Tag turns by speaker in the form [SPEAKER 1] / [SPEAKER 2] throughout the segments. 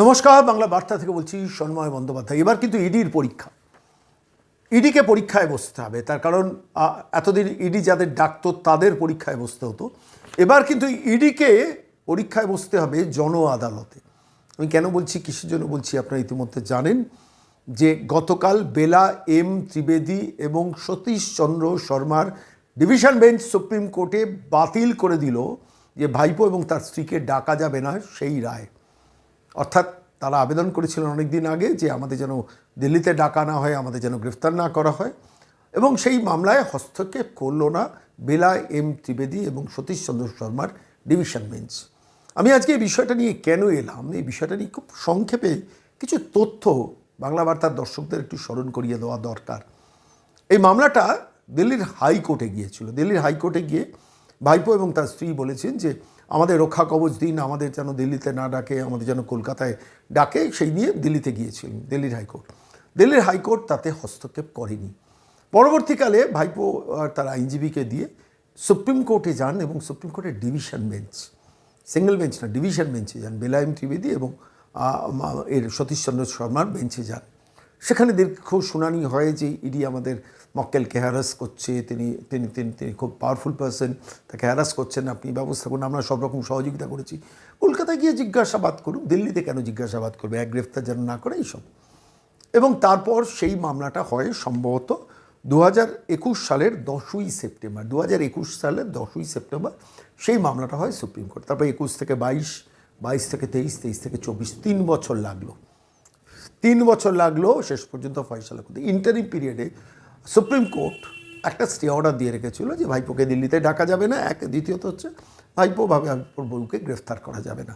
[SPEAKER 1] নমস্কার, বাংলা বার্তা থেকে বলছি সন্ময় বন্দ্যোপাধ্যায়। এবার কিন্তু ইডির পরীক্ষা। ইডিকে পরীক্ষায় বসতে হবে। তার কারণ এতদিন ইডি যাদের ডাকতো, তাদের পরীক্ষায় বসতে হতো। এবার কিন্তু ইডিকে পরীক্ষায় বসতে হবে জন আদালতে। আমি কেন বলছি, কিসের জন্য বলছি, আপনারা ইতিমধ্যে জানেন যে গতকাল বেলা এম ত্রিবেদী এবং সতীশ চন্দ্র শর্মার ডিভিশন বেঞ্চ সুপ্রিম কোর্টে বাতিল করে দিল যে ভাইপো এবং তার স্ত্রীকে ডাকা যাবে না সেই রায়। অর্থাৎ তারা আবেদন করেছিলেন অনেক দিন আগে যে আমাদের যেন দিল্লিতে ডাকা না হয়, আমাদের যেন গ্রেফতার না করা হয়। এবং সেই মামলায় হস্তক্ষেপ করল না বেলা এম ত্রিবেদী এবং সতীশ চন্দ্র শর্মার ডিভিশন বেঞ্চ। আমি আজকে এই বিষয়টা নিয়ে কেন এলাম? এই বিষয়টা নিয়ে খুব সংক্ষেপে কিছু তথ্য বাংলা বার্তার দর্শকদের একটু স্মরণ করিয়ে দেওয়া দরকার। এই মামলাটা দিল্লির হাইকোর্টে গিয়েছিল। দিল্লির হাইকোর্টে গিয়ে ভাইপো এবং তার স্ত্রী বলেছেন যে আমাদের রক্ষা কবচ দিন, আমাদের যেন দিল্লিতে না ডাকে, আমাদের যেন কলকাতায় ডাকে, সেই নিয়ে দিল্লিতে গিয়েছিলেন দিল্লির হাইকোর্ট। দিল্লির হাইকোর্ট তাতে হস্তক্ষেপ করেনি। পরবর্তীকালে ভাইপো আর তার আইনজীবীকে দিয়ে সুপ্রিম কোর্টে যান এবং সুপ্রিম কোর্টের ডিভিশন বেঞ্চ, সিঙ্গেল বেঞ্চ না, ডিভিশন বেঞ্চে যান, বেলায়েম ত্রিবেদী এবং এর সতীশচন্দ্র শর্মার বেঞ্চে যান। সেখানে দীর্ঘ শুনানি হয় যে ইডি আমাদের মক্কেলকে হ্যারাস করছে, তিনি তিনি তিনি তিনি খুব পাওয়ারফুল পার্সন তাকে হ্যারাস করছেন, আপনি ব্যবস্থা করুন, আমরা সব রকম সহযোগিতা করেছি। কলকাতায় গিয়ে জিজ্ঞাসাবাদ করুন, দিল্লিতে কেন জিজ্ঞাসাবাদ করবে, এক গ্রেফতার যেন না করে, এইসব। এবং তারপর সেই মামলাটা হয় সম্ভবত দু একুশ সালের দশই সেপ্টেম্বর, দু একুশ সালের দশই সেপ্টেম্বর, সেই মামলাটা হয় সুপ্রিম কোর্ট। তারপর একুশ থেকে বাইশ বাইশ থেকে তেইশ তেইশ থেকে চব্বিশ, তিন বছর লাগল। তিন বছর লাগল, শেষ পর্যন্ত ফয়সালা করতে ইন্টারিম পিরিয়ডে সুপ্রিম কোর্ট একটা স্টে অর্ডার দিয়ে রেখেছিল যে, ভাইপোকে দিল্লিতে ডাকা যাবে না। এক, দ্বিতীয়ত হচ্ছে, ভাইপো ভাবে ভাইপোর বউকে গ্রেফতার করা যাবে না।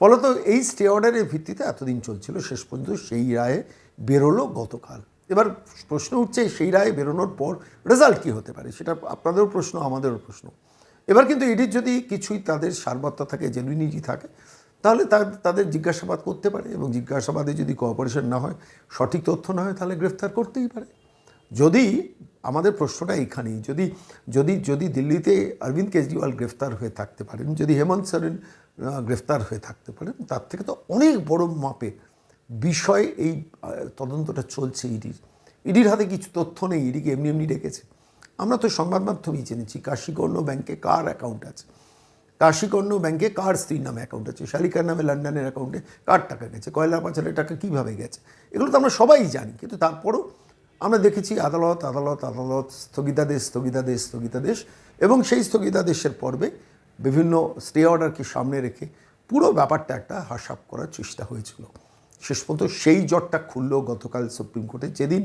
[SPEAKER 1] ফলত এই স্টে অর্ডারের ভিত্তিতে এতদিন চলছিল, শেষ পর্যন্ত সেই রায়ে বেরোলো গতকাল। এবার প্রশ্ন উঠছে, সেই রায়ে বেরোনোর পর রেজাল্ট কী হতে পারে? সেটা আপনাদেরও প্রশ্ন, আমাদেরও প্রশ্ন। এবার কিন্তু এটির যদি কিছুই তাদের সারবত্তা থাকে জেনুইনিটি থাকে তাহলে তাদের জিজ্ঞাসাবাদ করতে পারে এবং জিজ্ঞাসাবাদে যদি কোঅপারেশন না হয়, সঠিক তথ্য না হয়, তাহলে গ্রেফতার করতেই পারে। যদি আমাদের প্রশ্নটা এইখানেই, যদি যদি যদি দিল্লিতে অরবিন্দ কেজরিওয়াল গ্রেফতার হয়ে থাকতে পারেন, যদি হেমন্ত সোরেন গ্রেফতার হয়ে থাকতে পারেন, তার থেকে তো অনেক বড় মাপে বিষয় এই তদন্তটা চলছে ইডির। ইডির হাতে কিছু তথ্য নেই, ইডিকে এমনি এমনি রেখেছে আমরা তো সংবাদ মাধ্যমেই জেনেছি কাশিকর্ণ ব্যাংকে কার অ্যাকাউন্ট আছে? কাশিকর্ণ ব্যাংকে কার স্ত্রীর নামে অ্যাকাউন্ট আছে? শালিকার নামে লন্ডনের অ্যাকাউন্টে কার টাকা গেছে? কয়লা পাচারের টাকা কীভাবে গেছে? এগুলো তো আমরা সবাই জানি, কিন্তু তারপরও আমরা দেখেছি আদালত আদালত আদালত, স্থগিতাদেশ স্থগিতাদেশ স্থগিতাদেশ এবং সেই স্থগিতাদেশের পর্বে বিভিন্ন স্টে অর্ডারকে সামনে রেখে পুরো ব্যাপারটা একটা হাসাপ করার চেষ্টা হয়েছিল। শেষ পর্যন্ত সেই জটটা খুলল গতকাল সুপ্রিম কোর্টে। যেদিন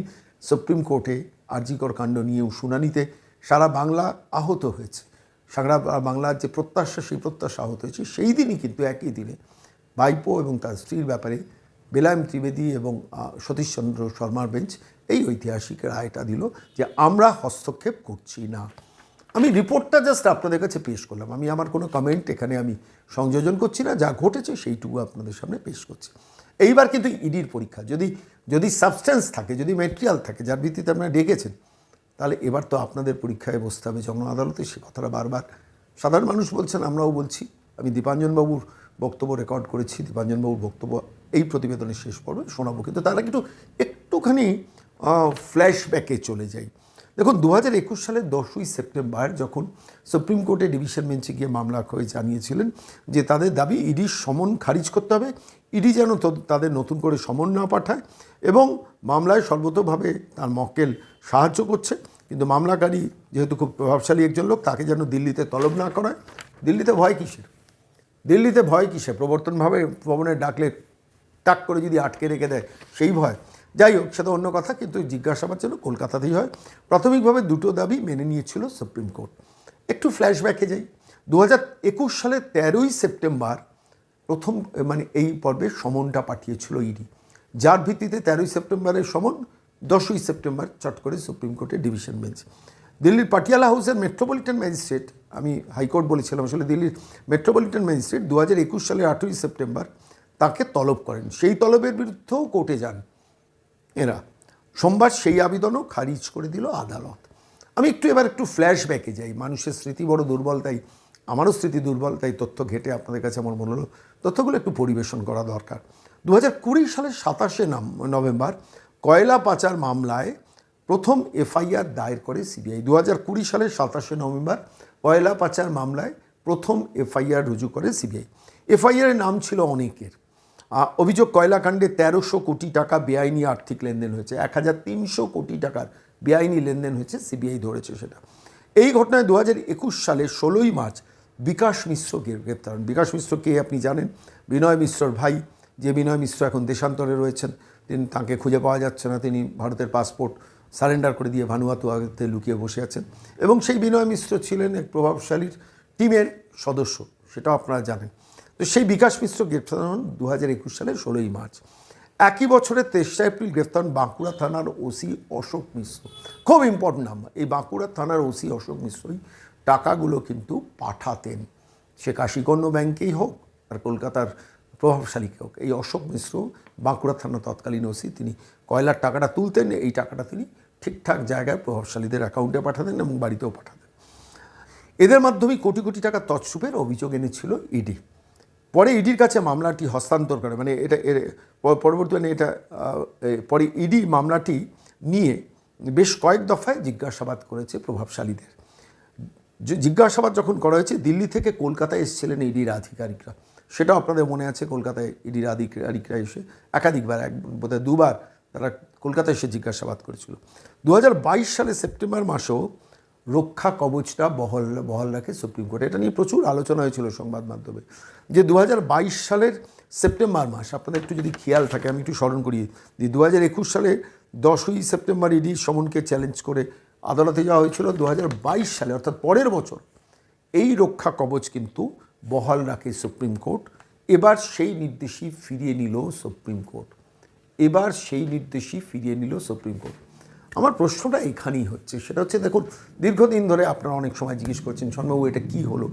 [SPEAKER 1] সুপ্রিম কোর্টে আরজিকর কাণ্ড নিয়েও শুনানিতে সারা বাংলা আহত হয়েছে। সারা বাংলার যে প্রত্যাশা, সেই প্রত্যাশা আহত হয়েছে। সেই দিনই কিন্তু একই দিনে ভাইপো এবং তার স্ত্রীর ব্যাপারে বেলায়েম ত্রিবেদী এবং সতীশচন্দ্র শর্মার বেঞ্চ এই ঐতিহাসিক রায়টা দিল যে আমরা হস্তক্ষেপ করছি না। আমি রিপোর্টটা জাস্ট আপনাদের কাছে পেশ করলাম। আমি আমার কোনো কমেন্ট এখানে আমি সংযোজন করছি না। যা ঘটেছে সেইটুকু আপনাদের সামনে পেশ করছি। এইবার কিন্তু ইডির পরীক্ষা। যদি যদি সাবস্টেন্স থাকে, যদি মেটেরিয়াল থাকে, যার ভিত্তিতে আপনারা ডেকেছেন তাহলে এবার তো আপনাদের পরীক্ষায় বসতে হবে। জন আদালতে সে কথাটা বারবার। সাধারণ মানুষ বলছেন, আমরাও বলছি। আমি দীপাঞ্জনবাবুর বক্তব্য রেকর্ড করেছি। দীপাঞ্জনবাবুর বক্তব্য এই প্রতিবেদনের শেষ পর্বে শোনাবো। কিন্তু তারা কিন্তু একটুখানি ফ্ল্যাশব্যাকে চলে যাই। দেখুন দু হাজার একুশ সালের দশই সেপ্টেম্বর যখন সুপ্রিম কোর্টে ডিভিশন বেঞ্চে গিয়ে মামলা করে জানিয়েছিলেন যে তাদের দাবি ইডির সমন খারিজ করতে হবে, ইডি যেন তাদের নতুন করে সমন না পাঠায় এবং মামলায় সর্বতভাবে তার মক্কেল সাহায্য করছে। কিন্তু মামলাকারী যেহেতু খুব প্রভাবশালী একজন লোক, তাকে যেন দিল্লিতে তলব না করায়। দিল্লিতে ভয় কিসের? দিল্লিতে ভয় কিসে প্রবর্তনভাবে ভবনে ডাকলে টাক করে যদি আটকে রেখে দেয়, সেই ভয়। যাই হোক, সেটা অন্য কথা, কিন্তু জিজ্ঞাসাবাদ যেন কলকাতাতেই হয়। প্রাথমিকভাবে দুটো দাবি মেনে নিয়েছিল সুপ্রিম কোর্ট। একটু ফ্ল্যাশব্যাকে যাই। দু হাজার একুশ সালের তেরোই সেপ্টেম্বর প্রথম মানে এই পর্বে সমনটা পাঠিয়েছিল ইডি যার ভিত্তিতে তেরোই সেপ্টেম্বরের সমন, দশই সেপ্টেম্বর চট করে সুপ্রিম কোর্টের ডিভিশন বেঞ্চ। দিল্লির পাটিয়ালা হাউসের মেট্রোপলিটন ম্যাজিস্ট্রেট, আমি হাইকোর্ট বলেছিলাম আসলে দিল্লির মেট্রোপলিটন ম্যাজিস্ট্রেট দু হাজার একুশ সালের আটই সেপ্টেম্বর তাকে তলব করেন। সেই তলবের বিরুদ্ধেও কোর্টে যান। এরা। সোমবার সেই আবেদনও খারিজ করে দিল আদালত। আমি একটু এবার একটু ফ্ল্যাশব্যাকে যাই। মানুষের স্মৃতি বড় দুর্বল, তাই আমারও স্মৃতি দুর্বল, তাই তথ্য ঘেটে আপনাদের কাছে আমার মনে হলো তথ্যগুলো একটু পরিবেশন করা দরকার। দু হাজার কুড়ি সালের সাতাশে নভেম্বর, কয়লা পাচার মামলায় প্রথম এফআইআর দায়ের করে সিবিআই। দু হাজার কুড়ি সালের সাতাশে নভেম্বর, কয়লা পাচার মামলায় প্রথম এফআইআর রুজু করে সিবিআই। এফআইআরের নাম ছিল অনেকের। অভিযোগ কয়লাকাণ্ডে তেরোশো কোটি টাকা বেআইনি আর্থিক লেনদেন হয়েছে, এক হাজার তিনশো কোটি টাকার বেআইনি লেনদেন হয়েছে, সিবিআই ধরেছে সেটা। এই ঘটনায় দু হাজার একুশ সালের ষোলোই মার্চ বিকাশ মিশ্রকে গ্রেপ্তার বিকাশ মিশ্র কে আপনি জানেন? বিনয় মিশ্রর ভাই। যে বিনয় মিশ্র এখন দেশান্তরে রয়েছেন, তিনি তাঁকে খুঁজে পাওয়া যাচ্ছে না, তিনি ভারতের পাসপোর্ট সারেন্ডার করে দিয়ে ভানুয়াতুয়াতে লুকিয়ে বসে আছেন। এবং সেই বিনয় মিশ্র ছিলেন এক প্রভাবশালীর টিমের সদস্য, সেটাও আপনারা জানেন। তো সেই বিকাশ মিশ্র গ্রেপ্তার হন দু হাজার একুশ সালের ষোলোই মার্চ। একই বছরে তেসরা এপ্রিল গ্রেপ্তার হন বাঁকুড়া থানার ওসি অশোক মিশ্র। খুব ইম্পর্টেন্ট নাম্বার এই বাঁকুড়া থানার ওসি অশোক মিশ্রই টাকাগুলো কিন্তু পাঠাতেন। সে কাশিকর্ণ ব্যাংকেই হোক আর কলকাতার প্রভাবশালীকে হোক, এই অশোক মিশ্র বাঁকুড়া থানা তৎকালীন ওসি, তিনি কয়লার টাকাটা তুলতেন, এই টাকাটা তিনি ঠিকঠাক জায়গায় প্রভাবশালীদের অ্যাকাউন্টে পাঠাতেন এবং বাড়িতেও পাঠাতেন। এদের মাধ্যমে কোটি কোটি টাকা তৎসুপের অভিযোগ এনেছিল ইডি। পরে ইডির কাছে মামলাটি হস্তান্তর করে মানে এটা এর প- পরবর্তীকালে এটা পরে ইডি মামলাটি নিয়ে বেশ কয়েক দফায় জিজ্ঞাসাবাদ করেছে প্রভাবশালীদের। জিজ্ঞাসাবাদ যখন করা হয়েছে, দিল্লি থেকে কলকাতায় এসেছিলেন ইডির আধিকারিকরা। সেটাও আপনাদের মনে আছে, কলকাতায় ইডির আধিকারিকরা এসে একাধিকবার, এক, বোধহয় দুবার তারা কলকাতায় এসে জিজ্ঞাসাবাদ করেছিল। দু সালের সেপ্টেম্বর মাসেও রক্ষা কবচটা বহল, বহাল রাখে সুপ্রিম কোর্ট। এটা নিয়ে প্রচুর আলোচনা হয়েছিল সংবাদ মাধ্যমে। যে দু হাজার বাইশ সালের সেপ্টেম্বর মাস, আপনাদের একটু যদি খেয়াল থাকে, আমি একটু স্মরণ করি দিই। দু সালে দশই সেপ্টেম্বর ইডি সমনকে চ্যালেঞ্জ করে আদালতে যাওয়া হয়েছিল। দু হাজার বাইশ সালে, অর্থাৎ পরের বছর, এই রক্ষা কবচ কিন্তু বহাল রাখে সুপ্রিম কোর্ট। এবার সেই নির্দেশই ফিরিয়ে নিল সুপ্রিম কোর্ট। এবার সেই নির্দেশই ফিরিয়ে নিল সুপ্রিম কোর্ট। আমার প্রশ্নটা এখানেই হচ্ছে। সেটা হচ্ছে দেখুন, দীর্ঘদিন ধরে আপনারা অনেক সময় জিজ্ঞেস করছেন শর্মাবু এটা কী হলো?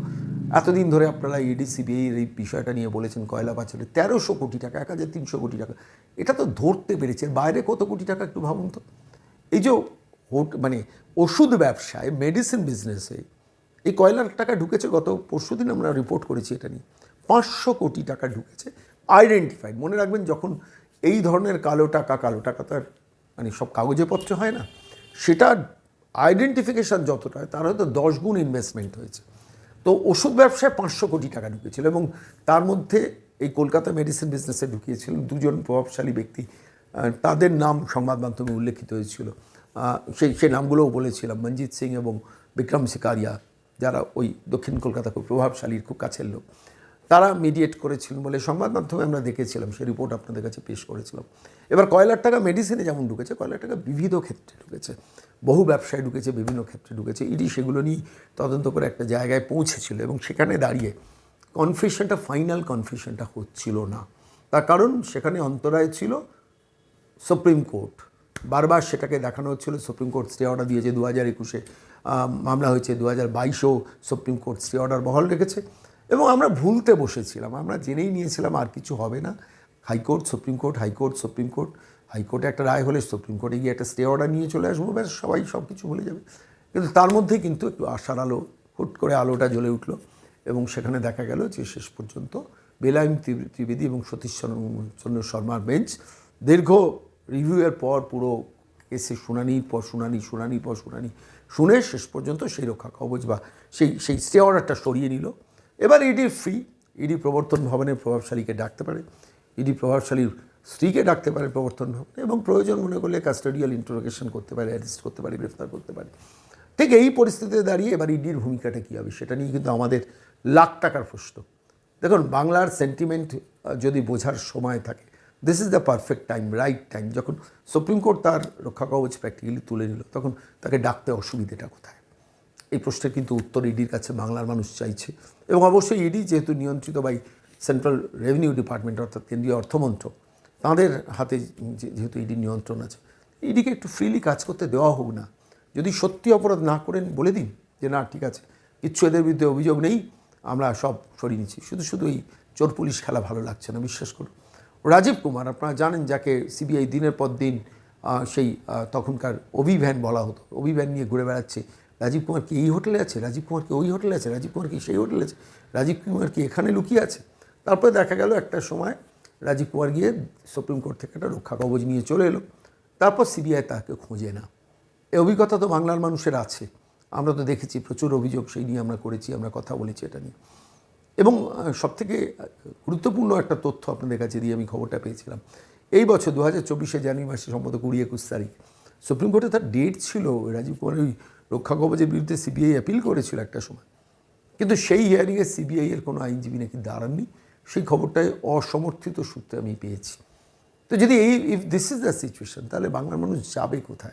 [SPEAKER 1] এতদিন ধরে আপনারা ইডি সিবিআই এই বিষয়টা নিয়ে বলেছেন, কয়লা পাচারে তেরোশো কোটি টাকা, এক হাজার তিনশো কোটি টাকা। এটা তো ধরতে পেরেছে বাইরে কত কোটি টাকা একটু ভাবুন তো। এই যে মানে ওষুধ ব্যবসায় মেডিসিন বিজনেসে এই কয়লার টাকা ঢুকেছে, গত পরশুদিন আমরা রিপোর্ট করেছি এটা নিয়ে। পাঁচশো কোটি টাকা ঢুকেছে আইডেন্টিফাইড মনে রাখবেন, যখন এই ধরনের কালো টাকা কালো টাকা তো আর মানে সব কাগজে পত্র হয় না, সেটা আইডেন্টিফিকেশান যতটা হয়, তার হয়তো দশ গুণ ইনভেস্টমেন্ট হয়েছে। তো ওষুধ ব্যবসায় পাঁচশো কোটি টাকা ঢুকেছিল এবং তার মধ্যে এই কলকাতা মেডিসিন বিজনেসে ঢুকিয়েছিলেন দুজন প্রভাবশালী ব্যক্তি তাদের নাম সংবাদ মাধ্যমে উল্লেখিত হয়েছিল। সেই সেই নামগুলোও বলেছিলাম মঞ্জিত সিং এবং বিক্রম সিকারিয়া যারা ওই দক্ষিণ কলকাতা খুব প্রভাবশালীর খুব কাছের লোক। তারা মিডিয়েট করেছিলেন বলে সংবাদ মাধ্যমে আমরা দেখেছিলাম, সেই রিপোর্ট আপনাদের কাছে পেশ করেছিলাম। এবার কয়লার টাকা মেডিসিনে যেমন ঢুকেছে কয়লার টাকা বিবিধ ক্ষেত্রে ঢুকেছে। বহু ব্যবসায় ঢুকেছে, বিভিন্ন ক্ষেত্রে ঢুকেছে। ইডি সেগুলো নিয়ে তদন্ত করে একটা জায়গায় পৌঁছেছিল এবং সেখানে দাঁড়িয়ে কনফিউশনটা ফাইনাল কনফিউশনটা হচ্ছিল না। তার কারণ সেখানে অন্তরায় ছিল সুপ্রিম কোর্ট বারবার সেটাকে দেখানো হচ্ছিল সুপ্রিম কোর্ট স্টে অর্ডার দিয়েছে। দু হাজার একুশে মামলা হয়েছে। দু হাজার বাইশেও সুপ্রিম কোর্ট স্টে অর্ডার বহাল রেখেছে। এবং আমরা ভুলতে বসেছিলাম। আমরা জেনেই নিয়েছিলাম আর কিছু হবে না। High court, supreme court, high court, supreme court. হাইকোর্টে একটা রায় হলে সুপ্রিম কোর্টে গিয়ে একটা স্টে অর্ডার নিয়ে চলে আসব। ব্যাস, সবাই সব কিছু ভুলে যাবে। কিন্তু তার মধ্যে কিন্তু একটু আশার আলো, হুট করে আলোটা জ্বলে উঠল এবং সেখানে দেখা গেল যে শেষ পর্যন্ত ত্রিবে- ত্রিবেদী এবং সতীশ চন্দ্র- শর্মার বেঞ্চ দীর্ঘ রিভিউয়ের পর পুরো কেসে শুনানির পর শুনানি, শুনানির পর শুনানি শুনে শেষ পর্যন্ত সেই রক্ষা কবচ বা সেই সেই স্টে অর্ডারটা সরিয়ে নিল। এবার ইডি ফ্রি ইডি প্রবর্তন ভবনের প্রভাবশালীকে ডাকতে পারে ইডি প্রভাবশালীর স্ত্রীকে ডাকতে পারে প্রবর্তন ভবনে এবং প্রয়োজন মনে করলে কাস্টোডিয়াল ইন্টারোগেশন করতে পারে অ্যারেস্ট করতে পারে, গ্রেফতার করতে পারে। ঠিক এই পরিস্থিতিতে দাঁড়িয়ে এবার ইডির ভূমিকাটা কী হবে সেটা নিয়ে কিন্তু আমাদের লাখ টাকার প্রশ্ন। দেখুন, বাংলার সেন্টিমেন্ট যদি বোঝার সময় থাকে this is the perfect time right time যখন সুপ্রিম কোর্ট তার রক্ষা কবচ প্র্যাকটিক্যালি তুলে নিল, তখন তাকে ডাকতে অসুবিধেটা কোথায়? এই প্রশ্নের কিন্তু উত্তর ইডির কাছে বাংলার মানুষ চাইছে। এবং অবশ্যই ইডি যেহেতু নিয়ন্ত্রিত বাই সেন্ট্রাল রেভিনিউ ডিপার্টমেন্ট অর্থাৎ কেন্দ্রীয় অর্থমন্ত্রক, তাদের হাতে যেহেতু ইডির নিয়ন্ত্রণ আছে, ইডিকে একটু ফ্রিলি কাজ করতে দেওয়া হোক না। যদি সত্যি অপরাধ না করেন, বলে দিন যে, না, ঠিক আছে, কিচ্ছু এদের বিরুদ্ধে অভিযোগ নেই, আমরা সব সরিয়ে নিচ্ছি। শুধু শুধু এই চোর পুলিশ খেলা ভালো লাগছে না, বিশ্বাস করুন। রাজীব কুমার, আপনারা জানেন, যাকে সিবিআই দিনের পর দিন সেই তখনকার অভিভ্যান বলা হতো, অভিভ্যান নিয়ে ঘুরে বেড়াচ্ছে রাজীব কুমার কি এই হোটেলে আছে? রাজীব কুমার কি ওই হোটেলে আছে? রাজীব কুমার কি সেই হোটেলে আছে? রাজীব কুমার কি এখানে লুকিয়ে আছে? তারপরে দেখা গেল একটা সময় রাজীব কুমার গিয়ে সুপ্রিম কোর্ট থেকে একটা রক্ষা কবচ নিয়ে চলে এলো। তারপর সিবিআই তাকে খোঁজে না। এই অভিজ্ঞতা তো বাংলার মানুষের আছে। আমরা তো দেখেছি, প্রচুর অভিযোগ সেই নিয়ে আমরা করেছি, আমরা কথা বলেছি এটা নিয়ে। এবং সব থেকে গুরুত্বপূর্ণ একটা তথ্য আপনাদের কাছে দিয়ে আমি খবরটা পেয়েছিলাম। এই বছর দু হাজার চব্বিশে জানুয়ারি মাসে সম্ভবত কুড়ি একুশ তারিখ, সুপ্রিম কোর্টে তার ডেট ছিল, রাজীব কুমার ওই রক্ষা কবচের বিরুদ্ধে সিবিআই অ্যাপিল করেছিল একটা সময়। কিন্তু সেই হিয়ারিংয়ে সিবিআই এর কোনো আইনজীবী নাকি দাঁড়াননি। সেই খবরটাই অসমর্থিত সূত্রে আমি পেয়েছি। তো যদি এই if this is the situation তাহলে বাংলার মানুষ যাবে কোথায়?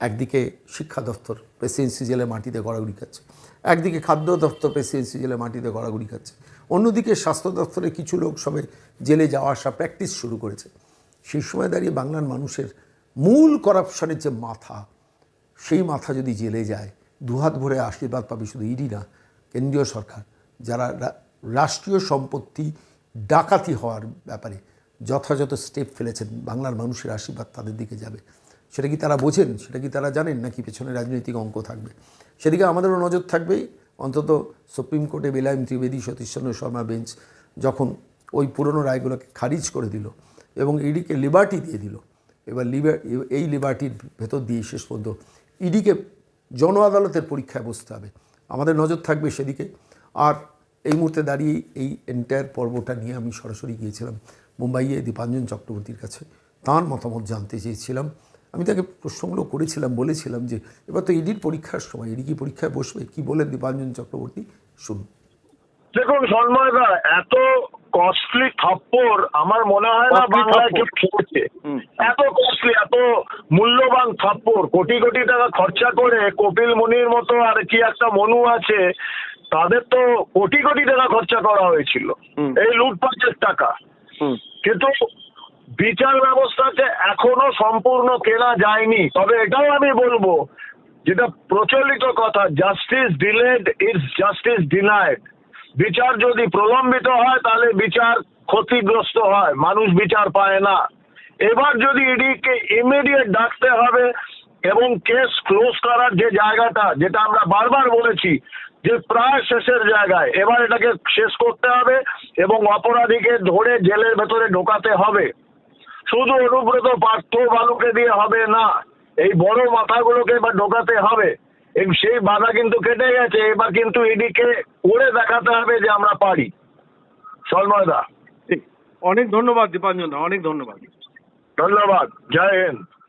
[SPEAKER 1] একদিকে শিক্ষা দপ্তর প্রেসিডেন্সি জেলে মাটিতে গড়াগড়ি খাচ্ছে। একদিকে খাদ্য দপ্তর প্রেসিডেন্সি জেলে মাটিতে গড়াগড়ি খাচ্ছে। অন্যদিকে স্বাস্থ্য দপ্তরে কিছু লোক সবে জেলে যাওয়া আসা প্র্যাকটিস শুরু করেছে। সেই সময় দাঁড়িয়ে বাংলার মানুষের মূল করাপশনের যে মাথা সেই মাথা যদি জেলে যায়, দুহাত ভরে আশীর্বাদ পাবে শুধু ইডি না, কেন্দ্রীয় সরকার। যারা রাষ্ট্রীয় সম্পত্তি ডাকাতি হওয়ার ব্যাপারে যথাযথ স্টেপ ফেলেছেন, বাংলার মানুষের আশীর্বাদ তাদের দিকে যাবে। সেটা কি তারা বোঝেন? সেটা কি তারা জানেন? নাকি পেছনে রাজনৈতিক অঙ্ক থাকবে? সেদিকে আমাদেরও নজর থাকবে অন্তত সুপ্রিম কোর্টে বেলায়ম ত্রিবেদী, সতীশচন্দ্র শর্মা বেঞ্চ যখন ওই পুরনো রায়গুলোকে খারিজ করে দিল এবং ইডিকে লিবার্টি দিয়ে দিল, এবার লিবার এই লিবার্টির ভেতর দিয়ে শেষ পর্যন্ত ইডিকে জন আদালতের পরীক্ষায় বসতে হবে। আমাদের নজর থাকবে সেদিকে। আর এই মুহূর্তে দাঁড়িয়ে এই এন্টায়ার পর্বটা নিয়ে আমি সরাসরি গিয়েছিলাম মুম্বাইয়ে দীপাঞ্জন চক্রবর্তীর কাছে। তার মতামত জানতে চেয়েছিলাম। আমি তাকে প্রশ্নগুলো করেছিলাম, বলেছিলাম যে, এবার তো ইডির পরীক্ষার সময়, ইডি কি পরীক্ষায় বসবে? কি বলেন দীপাঞ্জন চক্রবর্তী? শুনুন।
[SPEAKER 2] দেখুন সন্ময়দা এত কস্টলি থাপ্পড় আমার মনে হয় না বাংলায় কেউ খেয়েছে। এত কস্টলি এত মূল্যবান থাপ্পড়। কোটি কোটি টাকা খরচা করে কপিল মুনির মতো আর কি একটা মনু আছে তাদের তো কোটি কোটি টাকা খরচা করা হয়েছিল। এই লুটপাটের টাকা। কিন্তু বিচার ব্যবস্থাকে এখনও সম্পূর্ণ কেনা যায়নি। তবে এটাও আমি বলব যেটা প্রচলিত কথা justice delayed is justice denied বিচার যদি প্রলম্বিত হয়, তাহলে বিচার ক্ষতিগ্রস্ত হয়। মানুষ বিচার পায় না। এবার যদি ইডিকে ইমিডিয়েট ডাকতে হবে এবং কেস ক্লোজ করার যে জায়গাটা, যেটা আমরা বারবার বলেছি, যে প্রায় শেষের জায়গায়, এবার এটাকে শেষ করতে হবে এবং অপরাধীকে ধরে জেলের ভেতরে ঢোকাতে হবে। শুধু অনুব্রত পার্থ বালুকে দিয়ে হবে না, এই বড় মাথাগুলোকে এবার ঢোকাতে হবে। সেই বাধা কিন্তু কেটে গেছে। এবার কিন্তু এদিকে করে দেখাতে হবে যে আমরা পারি। সলময়দা
[SPEAKER 3] ঠিক। অনেক ধন্যবাদ দীপাঞ্জন অনেক ধন্যবাদ।
[SPEAKER 2] ধন্যবাদ। জয় হিন্দ।